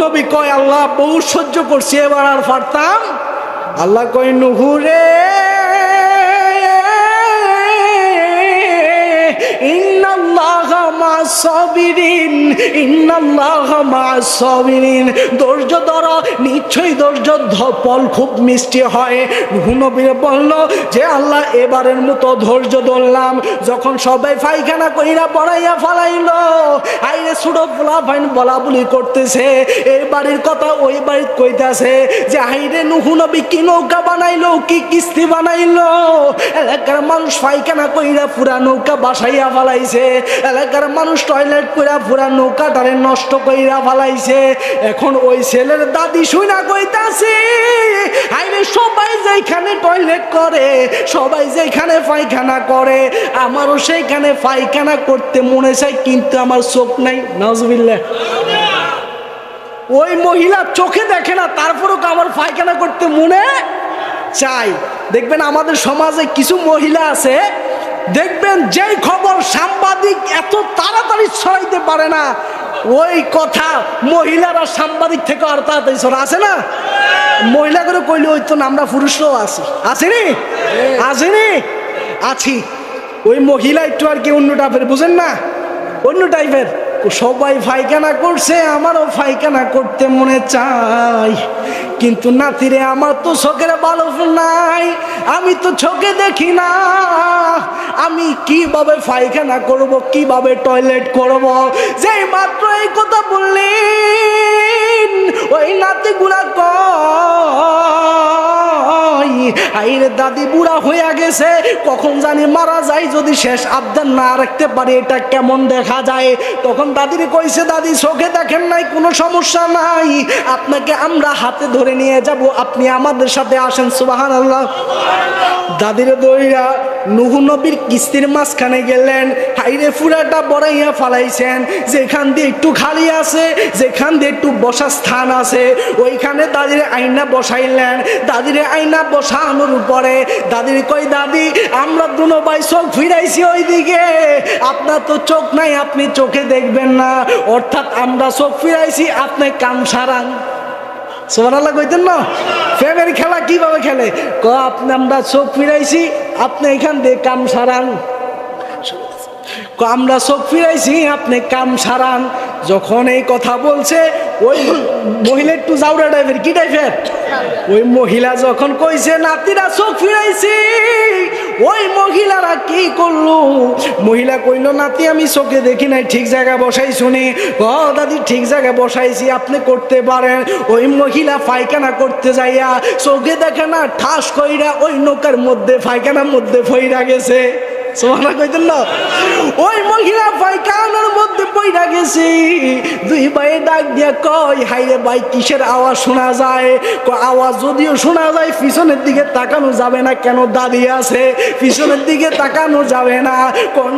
নবী কয় আল্লাহ বহু সহ্য করছি এবার আর পারতাম? আল্লাহ কয় নুহুরে সাবিরিন ইন্নাল্লাহা সাবিরিন ধৈর্য ধরো, নিশ্চয়ই ধৈর্য খুব মিষ্টি হয়। বলল, যে আল্লাহ এবারের মতো ধৈর্য ধরলাম, যখন সবাই পায়খানা কইরা পড়াইয়া ফালাইলো, আইরে ফাইন বলা বলি করতেছে এই বাড়ির কথা ওই বাড়ির কইতাছে, যে হাইরে নুহু নবী কি নৌকা বানাইলো, কি কিস্তি বানাইলো? এলাকার মানুষ পায়খানা কইরা পুরা নৌকা বাসাইয়া ফালাইছে, এলাকার মানুষ টয়লেট কইরা পুরা নৌকাটারে নষ্ট কইরা ফালাইছে। এখন ওই ছেলের দাদি শুনা কইতাছে হাইরে সবাই যেখানে টয়লেট করে, সবাই যেখানে পায়খানা করে, আমারও সেইখানে পায়খানা করতে মনে চাই কিন্তু আমার চোখ নাই। নজবিল্লা ওই মহিলা চোখে দেখে না, তারপরও আমার পায়খানা করতে মনে চাই দেখবেন আমাদের সমাজে কিছু মহিলা আছে দেখবেন যেই খবর সাংবাদিক এত তাড়াতাড়ি ছড়াইতে পারে না ওই কথা মহিলারা সাংবাদিক থেকে আর তাড়াতাড়ি ছড়া আছে না? মহিলা করে কইলে ওই তো আমরা পুরুষরাও আছি। আসেনি আসেনি আছি ওই মহিলা একটু আর কি অন্য টাইপের বুঝেন না? অন্য টাইপের। সবাই ফাইখানা করছে আমারও ফাইখানা করতে মনে চাই কিন্তু নাতিরে, আমার তো চোখের বালক নাই, আমি তো চোখে দেখি না। আমি কীভাবে পায়খানা করব, কীভাবে টয়লেট করব? যেই মাত্র এই কথা বললেন ওই নাতিগুলা কয়, আইরে দাদি, বুড়া গেছে, কখন জানি মারা যায়, যদি শেষ আবদার না রাখতে এটা কেমন দেখা যায়? তখন দাদির কইছে, দাদি, চোখে দেখেন নাই, কোনো সমস্যা নাই, আপনাকে আমরা হাতে ধরে নিয়ে যাব, আপনি আমাদের সাথে আসেন। সুবাহান আল্লাহ দাদির দইরা নুহু নবীর কিস্তির মাঝখানে গেলেন, হাইরে ফুরাটা বড়াইয়া ফালাইছেন, যেখান দিয়ে একটু খালি আছে, যেখান দিয়ে একটু বসার স্থান আছে, ওইখানে দাদির আইনা বসাইলেন। দাদির আইনা বসানোর উপরে দাদির কই দাদি, আমরা দুনো ভাই চোখ ফিরাইছি ওইদিকে। আপনার তো চোখ নাই, আপনি চোখে দেখবেন না। অর্থাৎ আমরা চোখ ফিরাইছি, আপনি কাম সারান। সোমানাল্লাহ কইতেন না? ফ্যামের খেলা কীভাবে খেলে? ক আপনি, আমরা চোখ ফিরাইছি, আপনি এখান দিয়ে কাম সারান। আমরা চোখ ফিরাইছি, আপনি কাম সারান। যখন এই কথা বলছে, ওই মহিলা একটু জাউরা টাইপের কি টাইপের ওই মহিলা যখন কইছে, নাতিরা চোখ ফিরাইছি। ওই মহিলারা কি করল? মহিলা কইল, নাতি, আমি চোখে দেখি নাই, ঠিক জায়গায় বসাই শুনি ও দাদি, ঠিক জায়গায় বসাইছি, আপনি করতে পারেন। ওই মহিলা পায়খানা করতে যাইয়া চোখে দেখে না, ঠাস কইরা ওই নৌকার মধ্যে, পায়খানার মধ্যে ফইরা গেছে।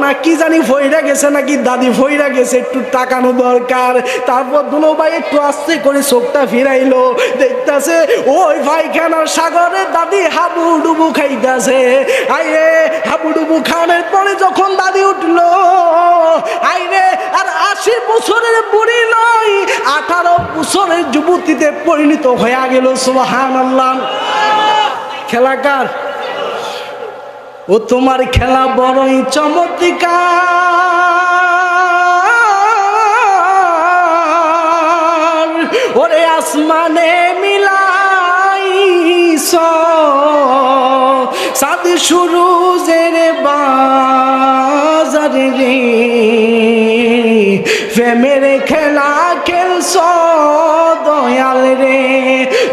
দাদি জানি ফইরা গেছে নাকি, দাদি ফইরা গেছে, একটু তাকানো দরকার। তারপর দুলো ভাই একটু আস্তে করে চোখটা ফিরাইলো। দেখতাছে ওই ভাইখানার সাগরে দাদি হাবু ডুবু খাইতাছে। আইরে হাবু ডুবু খাওয়ানোর পরে যখন দাদি উঠল, আইরে, আর আশি বছরের বুড়ি নয় আঠারো বছরের যুবতীতে পরিণত হয়ে গেল সুবাহান আল্লাহ খেলাকার ও তোমার খেলা বড়ই চমৎকার। ওরে আসমানে মিলাই সাদ শুরু জেরে বাজারে রে। প্রেমের খেলা খেলছ দয়াল রে।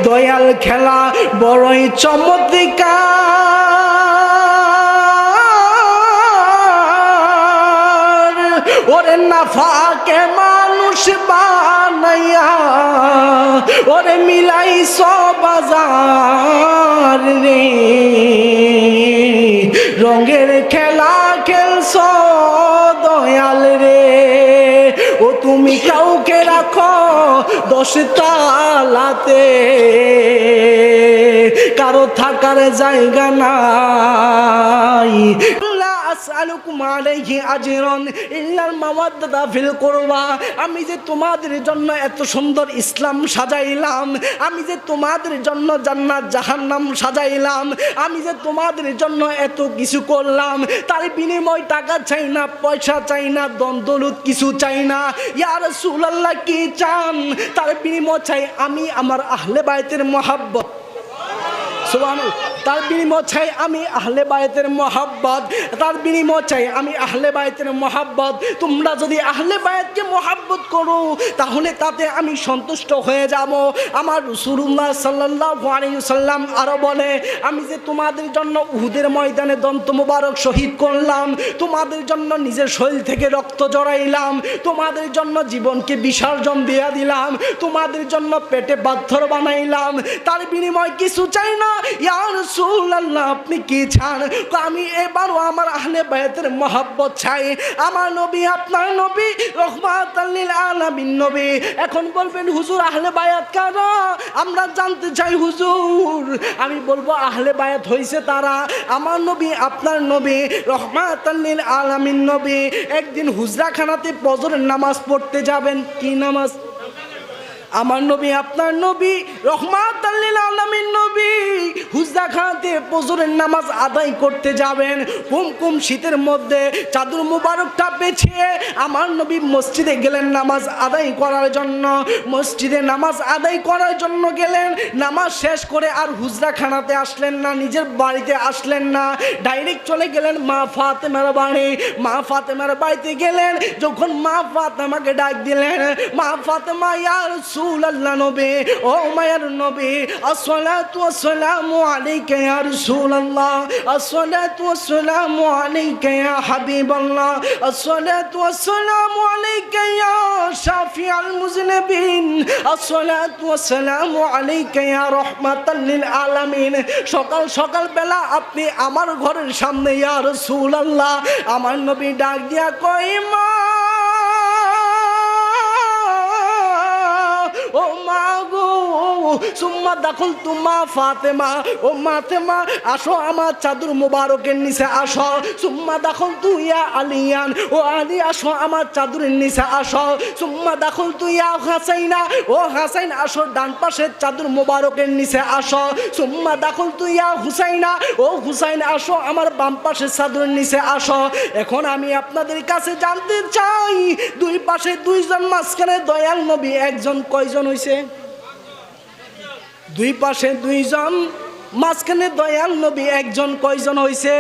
দয়াল খেলা বড়ই চমৎকার। ওরে নাফাকে মানুষ বানাইয়া, ওরে মিলাই বাজার রে। রঙের খেলা খেলছ, দয়াল রে। ও তুমি কাউকে রাখো দশ তালাতে কারও থাকার জায়গা নাই। আসআলুকুম আলাইহি আজরান ইল্লাল ফিল কুরবা। আমি যে তোমাদের জন্য এত সুন্দর ইসলাম সাজাইলাম, আমি যে তোমাদের জন্য জান্নাত জাহান্নাম সাজাইলাম, আমি যে তোমাদের জন্য এত কিছু করলাম, তার বিনিময় টাকা চাই না, পয়সা চাই না দ্বন্দ্বলুত কিছু চাই না। ইয়া রাসূলুল্লাহ, কি চান? তার বিনিময় চাই আমি, আমার আহলে বাইতের মহাব্বত। তার বিনিময় চাই আমি আহলে বায়তের মহাব্বত। তার বিনিময় চাই আমি আহলে বায়তের মহাব্বত। তোমরা যদি আহলে বায়তকে মহাব্বত করো, তাহলে তাতে আমি সন্তুষ্ট হয়ে যাব। আমার রসুল্লাহ সাল্লাহ সাল্লাম আরও বলে, আমি যে তোমাদের জন্য উহুদের ময়দানে দন্ত মুবারক শহীদ করলাম, তোমাদের জন্য নিজের শরীর থেকে রক্ত জড়াইলাম, তোমাদের জন্য জীবনকে বিসর্জন দিয়া দিলাম, তোমাদের জন্য পেটে পাথর বানাইলাম। তার বিনিময় কিছু চাই না আপনি কি চান? আমি এবারও আমার আহলে বায়াতের মহাব্বত চাই। আমার নবী আপনার নবী রহমাতাল্লিল আলামিন নবী। এখন বলবেন, হুজুর, আহলে বায়াত কারা? আমরা জানতে চাই, হুজুর, আমি বলব, আহলে বায়াত হইছে তারা। আমার নবী আপনার নবী রহমাতাল্লিল আলামিন নবী। একদিন হুজরাখানাতে ফজরের নামাজ পড়তে যাবেন। কি নামাজ? আমার নবী আপনার নবী রহমাত আলমিন নবী। হুজদা খাতে পজরের নামাজ আদায় করতে যাবেন। কুম কুম শীতের মধ্যে চাদর মুবারকটা পেছিয়ে আমার নবী মসজিদে গেলেন নামাজ আদায় করার জন্য। মসজিদে নামাজ আদায় করার জন্য গেলেন। নামাজ শেষ করে আর হুজরা খানাতে আসলেন না, নিজের বাড়িতে আসলেন না। ডাইরেক্ট চলে গেলেন মা ফাতেমার বাড়ি। মা ফাতেমার বাড়িতে গেলেন। যখন মা ফাতেমাকে ডাক দিলেন, মা ফাতেমা ইয়ার রাসূল আল্লাহ নবী, ও মায়ের নবী, আসসালাতু ওয়াসসালামু আলাইকা ইয়া রাসূলুল্লাহ, আসসালাতু ওয়াসসালামু আলাইকা ইয়া হাবিবাল্লাহ, আসসালাতু ওয়াসসালামু আলাইকা ইয়া শাফিআল মুজনিবিন, আসসালাতু ওয়াসসালামু আলাইকা ইয়া রাহমাতাল লিল আলামিন। সকাল সকাল বেলা আপনি আমার ঘরের সামনে, ইয়া রাসূলুল্লাহ, আমার নবী ডাক দিয়া কই মা, ও মা গো সুম্মা দাখল তুমা ফাতেমা, ও মাতেমা, আসো আমার চাদর মুবারকের নিচে আসো। সুম্মা দাখল তুইয়া আলিয়ান, ও আলী, আসো আমার চাদরের নিচে আসো। সুম্মা দাখল তুইয়া হাসাইনা, ও হাসাইন, আসো ডান পাশের চাদর মুবারকের নিচে আসো। সুম্মা দাখল তুইয়া হুসাইনা, ও হুসাইন, আসো আমার বাম পাশের চাদরের নিচে আসো। এখন আমি আপনাদের কাছে জানতে চাই, দুই পাশে দুইজন, মাঝখানে দয়াল নবী, একজন কয়জন হইছে? দুই পাশে দুইজন, মাঝখানে দয়াল নবী একজন, কয়জন হইছে?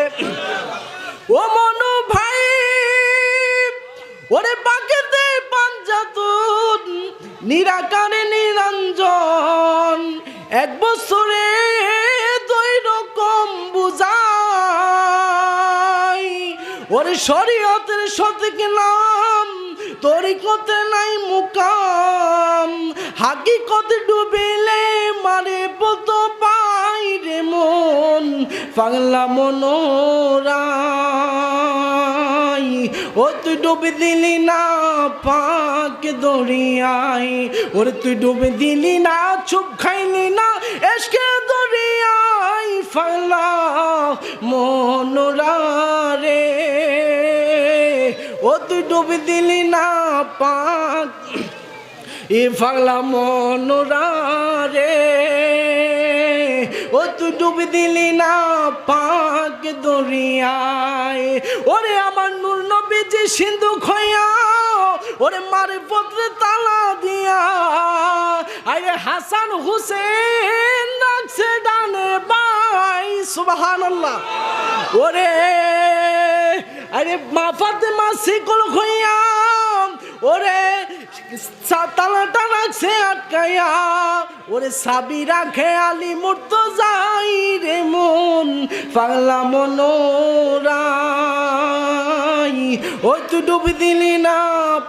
ও মনু ভাই, ওরে বাকেতে পাঞ্জাতুন, নিরাকারে নিরঞ্জন, এক বছরে দুই রকম ওরে শরীয়তের সঠিক নাম, তরিকতে নাই মুকাম। হাকিকত ডুবিলে মারে পত পাই রে মন, পাগলা মনোরাই। ও তুই ডুবে দিলি না পাক দরিয়াই ওরে তুই ডুবে দিলি না, চুপ খাইলি না, এসকে দরিয়াই ফাগলা মনোরারে ও তুই ডুবে দিলি না পাক, এ ফাগলা মনোরারে ও তুই ডুবে দিলি না পাক দরিয়ায়। ওরে আমার নূর নবী যে সিন্ধু খয়া ওরে মারে পত্রে তালা দিয়া। আরে হাসান হুসেন ডাকছে ডানে বাই, সুবহানাল্লাহ। ওরে আরে মা ফাতেমা শিকল খইয়া ওরে তালাটা রাখছে আটকাইয়া। ওরে সাবি রাখে আলি মূর্ত যাই রে মন, পাগলা মনোরাই। ওই তুই ডুবি দিলি না,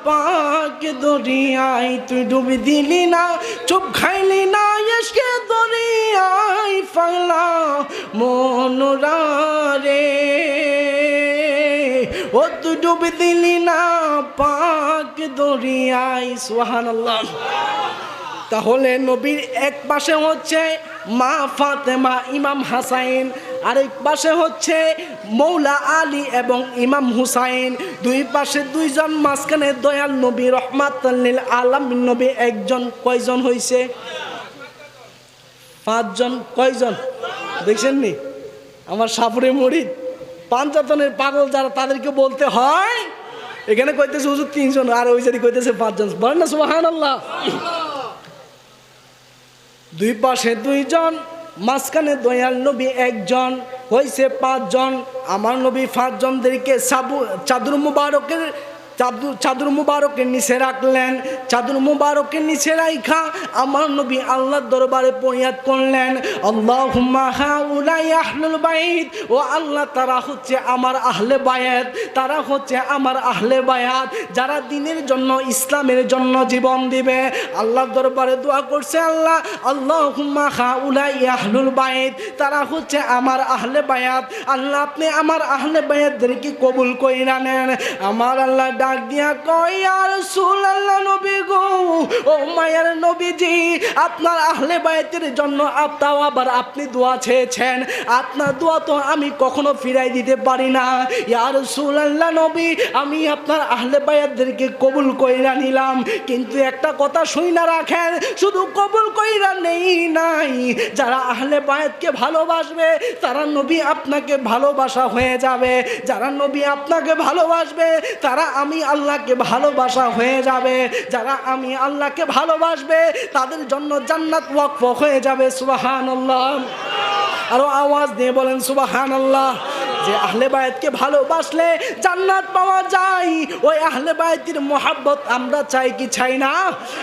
পাক দরিয়াই তুই ডুবি দিলি না, চুপ খাইলি না, এসকে দরিয়াই পাগলা মনোরারে ও তুই ডুবে দিলি না, পাক দরিয়াই সুবহানাল্লাহ। তাহলে নবীর এক পাশে হচ্ছে মা ফাতেমা, ইমাম হাসাইন আরেক পাশে হচ্ছে মৌলা আলী এবং ইমাম হুসাইন। দুই পাশে দুইজন, মাঝখানে দয়াল নবী রহমাতুল্লিল আলম নবী, একজন কয়জন হইছে? পাঁচজন, কয়জন? দেখছেন নি? আমার সাপুরে মরিদ। পাঞ্চাতনের পাগল যারা তাদেরকে বলতে হয়, এখানে কইতেছে হুজুর তিনজন, আর ওই জায়গায় কইতেছে পাঁচজন। বলেন না আল্লাহ দুই পাশে দুইজন মাঝখানে দয়াল নবী একজন হয়েছে পাঁচজন। আমার নবী পাঁচজনদেরকে সাবু চাদুর মুবারকের চাদু- চাদর মুবারকের নিচে রাখলেন, চাদর মুবারকের নিচে রাইখা আমার নবী আল্লাহর দরবারে পরিয়াদ করলেন হাউলাই আহলুল বাইত ও আল্লাহ, তারা হচ্ছে আমার আহলে বায়াত তারা হচ্ছে আমার আহলে বায়াত যারা দিনের জন্য, ইসলামের জন্য জীবন দিবে। আল্লাহর দরবারে দোয়া করছে আল্লাহ আল্লাহ হুম্মা খা হাউলাই আহলুল বাইত তারা হচ্ছে আমার আহলে বায়াত আল্লাহ, আপনি আমার আহলে বায়াতদেরকে কবুল কইরা নেন। আমার আল্লাহ কয় আর নবী গো, ও মায়ের নবীজি, আপনার আহলে বায়াতের জন্য আবার আপনি দোয়া চেয়েছেন। আপনার দোয়া তো আমি কখনো ফিরাই দিতে পারি না। ইয়া রাসূল আল্লাহ নবী, আমি আপনার আহলে বায়াতদেরকে কবুল কইরা নিলাম। কিন্তু একটা কথা শুই না রাখেন, শুধু কবুল কইরা নেই নাই। যারা আহলে বায়াতকে ভালোবাসবে, তারা নবী আপনাকে ভালোবাসা হয়ে যাবে। যারা নবী আপনাকে ভালোবাসবে, তারা আমি আল্লাহকে ভালোবাসা হয়ে যাবে। যারা আমি আল্লাহকে ভালোবাসবে, তাদের জন্য জান্নাত ওয়াকফ হয়ে যাবে। সুবহানাল্লাহ। আরও আওয়াজ দিয়ে বলেন সুবাহান আল্লাহ যে আহলে বায়াতকে ভালোবাসলে জান্নাত পাওয়া যায়। ওই আহলে বায়াতের মোহাব্বত আমরা চাই কি চাই না?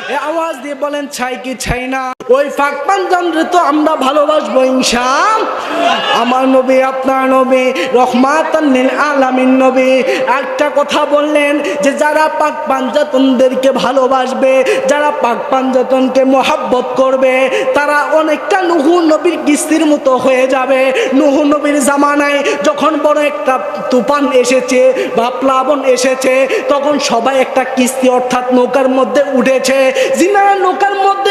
এ আওয়াজ দিয়ে বলেন, চাই কি চাই না? ওই ফাঁকপান জানরে তো আমরা ভালোবাসবো ইনশাম আমার নবী, আপনার নবী রহমাতান্নিল আলামিন নবী, একটা কথা বললেন যে যারা পাক পাঞ্জাতনদেরকে ভালোবাসবে, যারা পাক পাঞ্জাতনকে মোহাব্বত করবে, তারা অনেকটা নুহু নবীর কিস্তির মতো হয়ে যাবে। নুহু নবীর জামানায় যখন বড় একটা তুফান এসেছে বা প্লাবন এসেছে, তখন সবাই একটা কিস্তি অর্থাৎ নৌকার মধ্যে উঠেছে। যিনারা নৌকার মধ্যে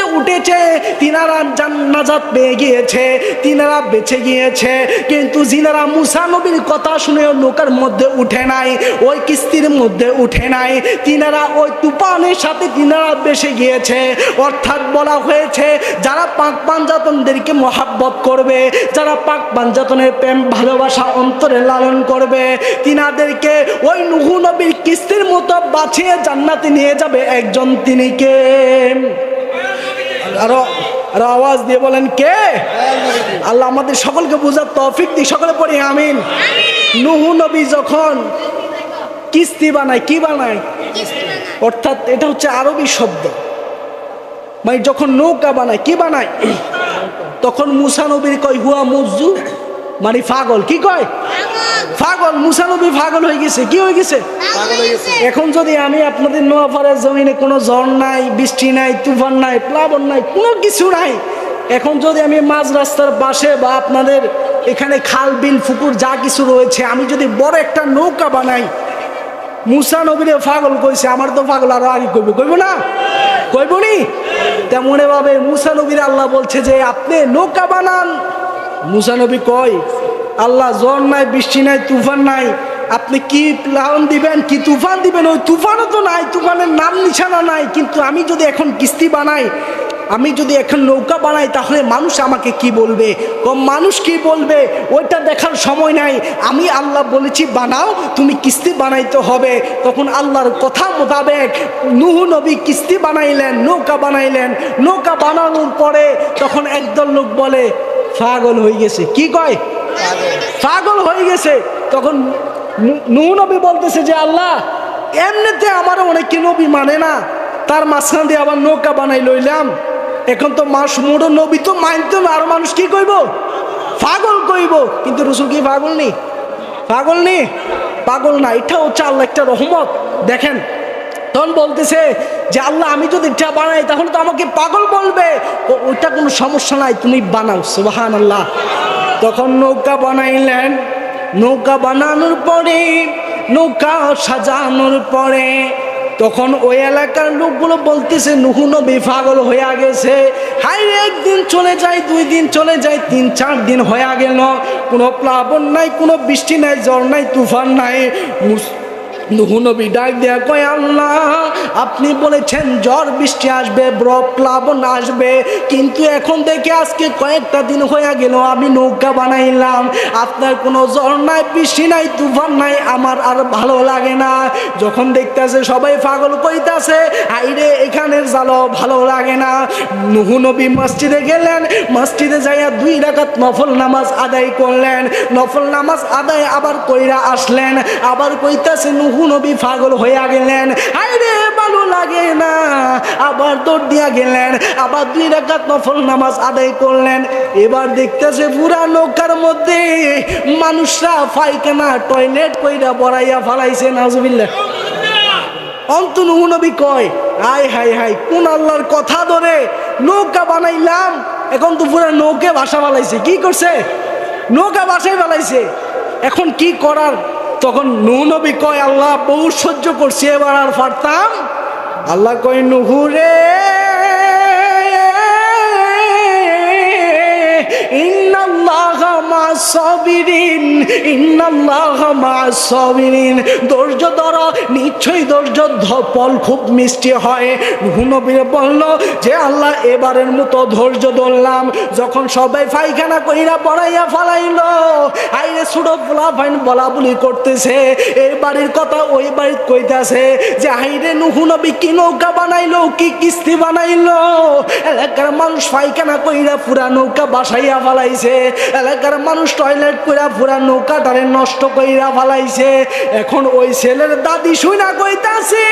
জান্নাজাত পেয়ে গিয়েছে, তিনারা বেঁচে গিয়েছে। কিন্তু যিনারা মুসা নবীর কথা শুনেও নৌকার মধ্যে উঠে নাই, ওই কিস্তির মধ্যে উঠে নাই। তিনারা ওই তুফানের সাথে তিনারা বেসে গিয়েছে। অর্থাৎ বলা হয়েছে, যারা পাক পাঞ্জাতনদেরকে মহাব্বত করবে, যারা পাক পাঞ্জাতনের প্রেম, ভালোবাসা, অন্তরে লালন করবে, তিনাদেরকে ওই নুহু নবীর কিস্তির মতো বাঁচিয়ে জান্নাতে নিয়ে যাবে একজন তিনিকে আরও আরও আওয়াজ দিয়ে বলেন কে? আল্লাহ আমাদের সকলকে বোঝার তফিক দিই সকলে পড়ি, আমিন। নুহু নবী যখন কিস্তি বানায়, কি বানায়? অর্থাৎ এটা হচ্ছে আরবি শব্দ। মানে যখন নৌকা বানায়, কি বানায়? তখন মুসা নবীর কয়, হুয়া মুজু? মানে পাগল কি কয়? পাগল মুসা নবী পাগল হয়ে গেছে কি হয়ে গেছে? এখন যদি আমি আপনাদের নোয়াপাড়ার জমিনে কোনো ঝড় নাই বৃষ্টি নাই তুফান নাই প্লাবন নাই কোনো কিছু নাই এখন যদি আমি মাঝ রাস্তার পাশে বা আপনাদের এখানে খাল বিল পুকুর যা কিছু রয়েছে আমি যদি বড় একটা নৌকা বানাই মুসা নবীরে পাগল কইছে আমার তো পাগল আরও আগে কইব কইব না? কইব নি? তেমন ভাবে মুসা নবীর আল্লাহ বলছে যে আপনি নৌকা বানান মুসা নবী কয়, আল্লাহ জ্বর নাই, বৃষ্টি নাই, তুফান নাই, আপনি কি প্লান দিবেন, কি তুফান দিবেন? ওই তুফানও তো নাই, তুফানের নাম নিশানা নাই। কিন্তু আমি যদি এখন কিস্তি বানাই, আমি যদি এখন নৌকা বানাই, তাহলে মানুষ আমাকে কি বলবে? কম মানুষ কি বলবে? ওইটা দেখার সময় নাই। আমি আল্লাহ বলেছি, বানাও, তুমি কিস্তি বানাইতে হবে। তখন আল্লাহর কথা মোতাবেক নুহু নবী কিস্তি বানাইলেন, নৌকা বানাইলেন। নৌকা বানানোর পরে তখন একদল লোক বলে পাগল হয়ে গেছে। কি কয়? পাগল হয়ে গেছে। তখন নু- নুহু নবী বলতেছে যে আল্লাহ এমনিতে আমার অনেকে নবী মানে না। তার মাঝখান দিয়ে আবার নৌকা বানাই লইলাম। এখন তো মাস মোড়ো নবী তো মানতো না। আরও মানুষ কি কইব? পাগল কইব। কিন্তু রসুল কি পাগল নেই পাগল নেই পাগল না। এটা হচ্ছে আল্লাহ একটা রহমত। দেখেন তখন বলতেছে যে, আল্লাহ, আমি যদি এটা বানাই, তাহলে তো আমাকে পাগল বলবে। ওইটা কোনো সমস্যা নাই, তুমি বানাও সুবাহান আল্লাহ তখন নৌকা বানাইলেন। নৌকা বানানোর পরে, নৌকা সাজানোর পরে তখন ওই এলাকার লোকগুলো বলতেছে, নুহু নবী পাগল হয়ে গেছে। হাই একদিন চলে যায়, দুই দিন চলে যায়, তিন, চার দিন হয়ে গেল। কোনো প্লাবন নাই, কোনো বৃষ্টি নাই জ্বর নাই, তুফান নাই। মুস- নুহু নবী ডাক দেয়া কয়, আল্লাহ, আপনি বলেছেন ঝড় বৃষ্টি আসবে ব্রব প্লাবন আসবে, কিন্তু এখন দেখে আজকে কয়েকটা দিন হয়ে গেল, আমি নৌকা বানাইলাম। আপনার কোনো জ্বর নাই, বৃষ্টি নাই, তুফান নাই, আমার আর ভালো লাগে না। যখন দেখতেছে সবাই পাগল কইতাছে, আইরে, এখানের জালো ভালো লাগে না। নুহু নবী মসজিদে গেলেন, মসজিদে যাইয়া দুই রাকাত নফল নামাজ আদায় করলেন। নফল নামাজ আদায় আবার কইরা আসলেন, আবার কইতাছে, নুহু নবী পাগল হইয়া গেলেন। আইরে, ভালো লাগে না। আবার দৌড় দিয়া গেলেন। আবার দুই রাকাত নফল নামাজ আদায় করলেন। এবার দেখতেছে পুরা নৌকার মধ্যে মানুষরা পায়খানা, টয়লেট কইরা বড়াইয়া ফালাইছে নাজুবিল্লাহ অন্ত নবী কয়, হাই হাই হাই, কোন আল্লাহর কথা ধরে নৌকা বানাইলাম? এখন তো পুরা নৌকে বাসা বানাইছে। কি করছে? নৌকা বাসায় বানাইছে এখন কি করার? তখন নবী কয় আল্লাহ বহু সহ্য করছি এবার আর পারতাম? আল্লাহ কয় নুহু ধৈর্য ধরলাম, যখন সবাই পায়খানা কইরা পড়াইয়া ফালাইলো, আইরে ছোট পোলা ফাইন বলা বলি করতেছে এই বাড়ির কথা ওই বাড়ির কইতাছে, যে হাইরে নুহু নবী কি নৌকা বানাইলো, কি কিস্তি বানাইলো? এলাকার মানুষ পায়খানা কইরা পুরা নৌকা বাসাইয়া ফালাইছে। এলাকার মানুষ টয়লেট কইরা পুরা নৌকাটারে নষ্ট কইরা ফালাইছে। এখন ওই ছেলের দাদি শুনা কইতাছে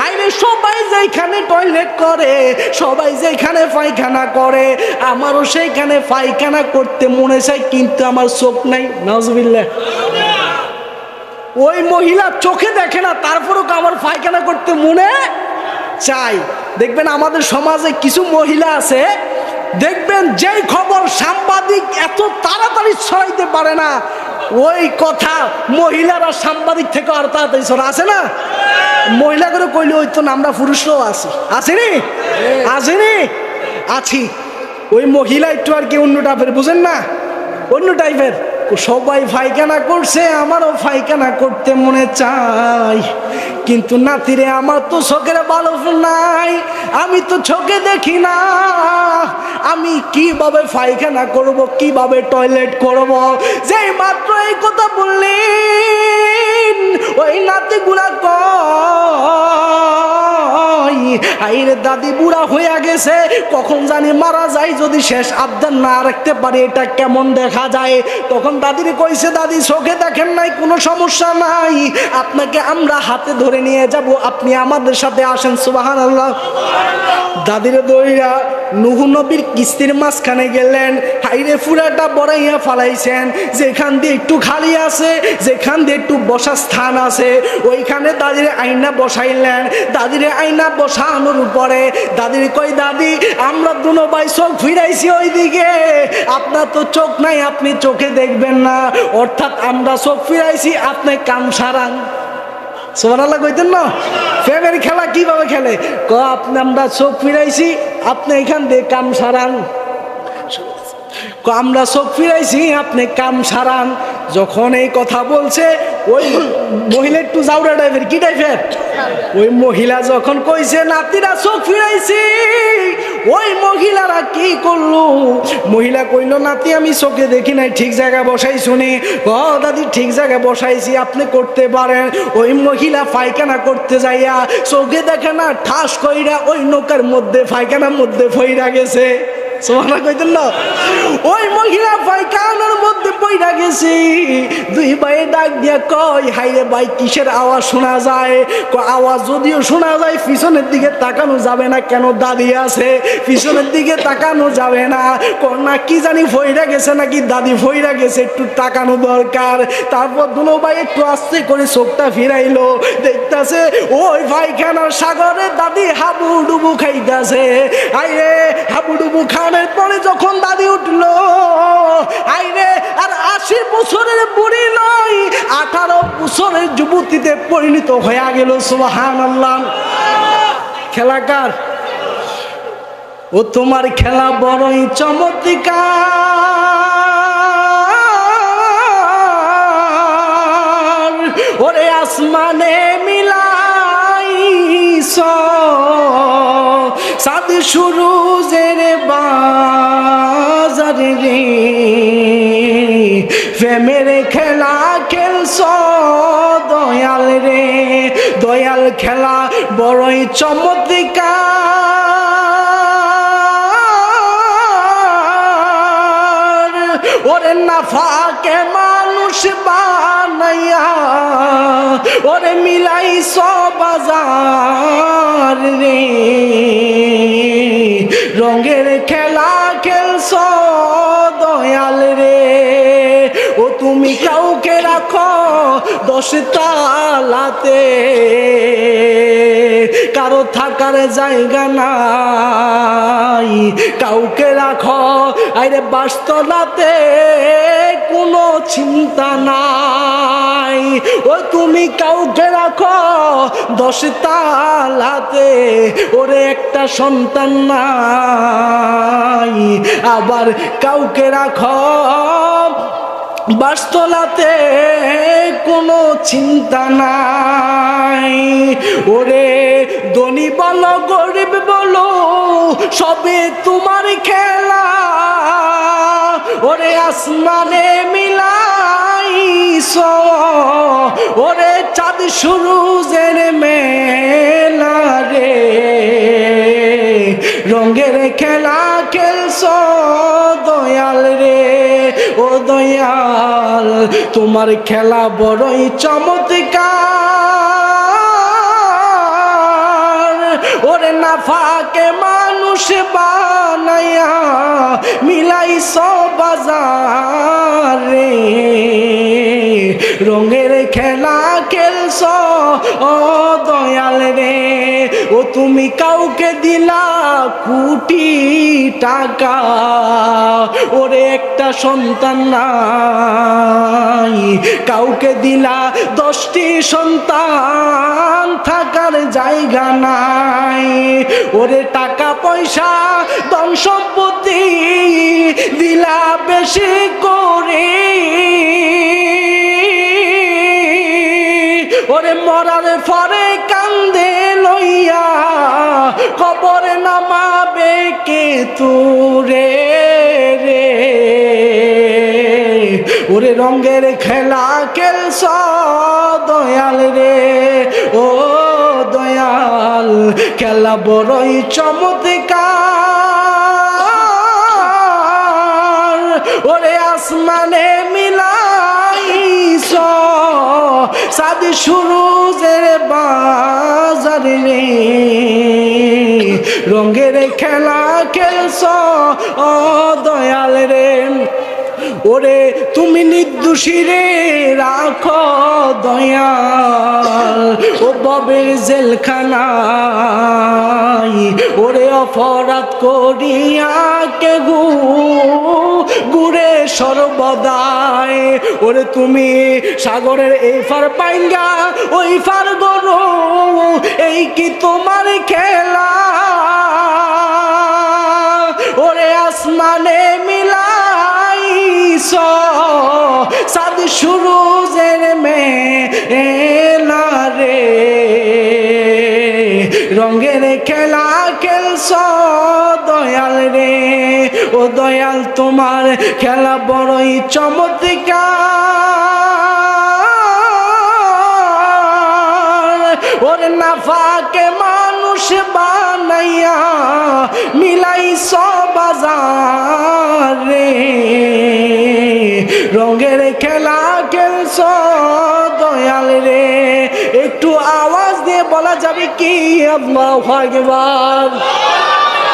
হাইরে সবাই যেখানে টয়লেট করে, সবাই যেখানে পায়খানা করে, আমারও সেইখানে পায়খানা করতে মনে চায়, কিন্তু আমার চোখ নাই। নজবিল্লা ওই মহিলা চোখে দেখে না, তারপরও আমার পায়খানা করতে মনে চাই দেখবেন আমাদের সমাজে কিছু মহিলা আছে দেখবেন যেই খবর সাংবাদিক এত তাড়াতাড়ি ছড়াইতে পারে না, ওই কথা মহিলারা সাংবাদিক থেকে আর তাড়াতাড়ি ছড়া আছে না? মহিলা করে কইলে ওই তো আমরা পুরুষরাও আছি। আসেনি আসেনি আছি ওই মহিলা একটু আর কি অন্য টাইপের বুঝেন না? অন্য টাইপের সবাই ফাইখানা করছে, আমারও ফাইখানা করতে মনে চাই কিন্তু নাতিরে, আমার তো চোখের বালফ নাই, আমি তো চোখে দেখি না। আমি কীভাবে ফাইখানা করব, কীভাবে টয়লেট করব? যেই মাত্র এই দাদি বুড়া হইয়া গেছে, কখন জানি মারা যায় যদি শেষ আবদার না রাখতে পারি, এটা কেমন দেখা যায়? তখন দাদির কইছে, দাদি, চোখে দেখেন নাই, কোনো সমস্যা নাই। আপনাকে আমরা হাতে ধরে নিয়ে যাব, আপনি আমাদের সাথে আসেন। সুবাহান আল্লাহ দাদির দইরা নুহু নবীর কিস্তির মাঝখানে গেলেন, হাইরে ফুরাটা বড়াইয়া ফালাইছেন। যেখান দিয়ে একটু খালি আছে, যেখান দিয়ে একটু বসার স্থান আছে, ওইখানে দাদির আয়না বসাইলেন। দাদির আয়না বসানোর উপরে দাদির কই দাদি? আমরা দুনো ভাই চোখ ফিরাইছি ওইদিকে। আপনার তো চোখ নাই, আপনি চোখে দেখবেন না। অর্থাৎ আমরা চোখ ফিরাইছি, আপনি কাম সারান। কইতেন না? প্রেমের খেলা কীভাবে খেলে? ক আপনি, আমরা চোখ ফিরাইছি, আপনি এখান দিয়ে কাম সারান। আমরা চোখ ফিরাইছি, আপনি কাম সারান। যখন এই কথা বলছে ওই মহিলা একটু জাউরা টাইপের কি টাইপের ওই মহিলা যখন কইছে, নাতিরা চোখ ফিরাইছি। ওই মহিলারা কি করল? মহিলা কইলো, নাতি, আমি চোখে দেখি নাই, ঠিক জায়গায় বসাই শুনি ও, দাদি, ঠিক জায়গায় বসাইছি, আপনি করতে পারেন। ওই মহিলা পায়খানা করতে যাইয়া চোখে দেখে না, ঠাস কইরা ওই নৌকার মধ্যে, পায়খানার মধ্যে ফইরা গেছে। কিসের আওয়াজ শোনা যায়? আওয়াজ যদিও শোনা যায়, পিছনের দিকে তাকানো যাবে না, কেন দাদি আছে? পিছনের দিকে তাকানো যাবে না। কি জানি ফইরা গেছে নাকি? দাদি ফইরা গেছে, একটু তাকানো দরকার। তারপর দুনো ভাই একটু আস্তে করে চোখটা ফিরাইলো। দেখতাছে ওই পায়খানার সাগরে দাদি হাবু ডুবু খাইতাছে। আইরে হাবু ডুবু খানের পরে যখন দাদি উঠল আইরে আর আশি বছরের বুড়ি নয়, আঠারো বছরের যুবতীতে পরিণত হয়ে গেল সোহান আল্লাহ খেলাকার ও তোমার খেলা বড়ই চমৎকার। ওরে আসমানে মিলাই সাদ শুরু জেরে বাজার রে। প্রেমের খেলা খেলছ দয়াল রে। দয়াল খেলা বড়ই চমৎকার। ওরে নাফাকে মানুষ বানাইয়া, ওরে মিলাই বাজার। রে রঙের খেলা খেলছ দয়াল রে। ও তুমি কাউকে রাখো দশ তালাতে কারও থাকার জায়গা নাই, কাউকে রাখো। আরে বাস্তলাতে। কোনো চিন্তা নাই। ও তুমি কাউকে রাখো দশ তালাতে, ওরে একটা সন্তান নাই। আবার কাউকে রাখো বাসতলাতে, কোনো চিন্তা নাই। ওরে ধনী বলো, গরিব বলো, সবে তোমার খেলা। ওরে আসমানে মিলাই ওরে চাঁদ শুরু জেনে মেলা রে। রঙের খেলা খেলছ দয়াল রে। ও দয়াল, তোমার খেলা বড়ই চমৎকার। ওরে নাফাকে মানুষ বানাইয়া মিলাই বাজার। রঙের খেলা খেলছ ও দয়াল রে, ও তুমি কাউকে দিলা কোটি টাকা। ওরে একটা সন্তান নাই, কাউকে দিলা দশটি সন্তান থাকার জায়গা নাই। ওরে টাকা পয়সা, ধন সম্পত্তি দিলা বেশি করে। ওরে মরার পরে কান্দে লইয়া, কবরে নামাবে কে তুরে রে? ওরে রঙের খেলা খেলছ দয়াল রে, ও দয়াল, খেলা বড়ই চমৎকার। ওরে আসমানে মিলাইছ সাদ শুরু জেরে বাজার রে। রঙের খেলা খেলছ ও দয়াল রে। ওরে তুমি নির্দোষী রে রাখ দয়াল। ও ববের জেলখানাই ওরে অপরাধ করিয়া কে গু গুরে সর্বদাই ওরে তুমি সাগরের এই ফার পাইঙ্গা, ওই ফার গরু, এই কি তোমার খেলা? ওরে আসমানে মিলাইছ সাদ শুরু জের মে রে রঙের খেলা খেলছ দয়াল রে, ও দয়াল তোমার খেলা বড়ই চমৎকার। ওর নাফাকে মানুষ বানাইয়া মিলাই বাজার রঙের খেলা খেলছ দয়াল রে। একটু আওয়াজ দিয়ে বলা যাবে কি আল্লাহ ভাগবান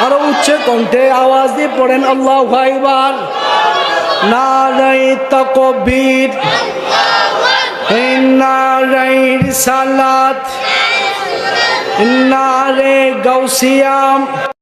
আরও উচ্চ কণ্ঠে আওয়াজ দিয়ে পড়েন আল্লাহ ভাইবার নারাই তকবীর সালাত নারে গৌসিয়াম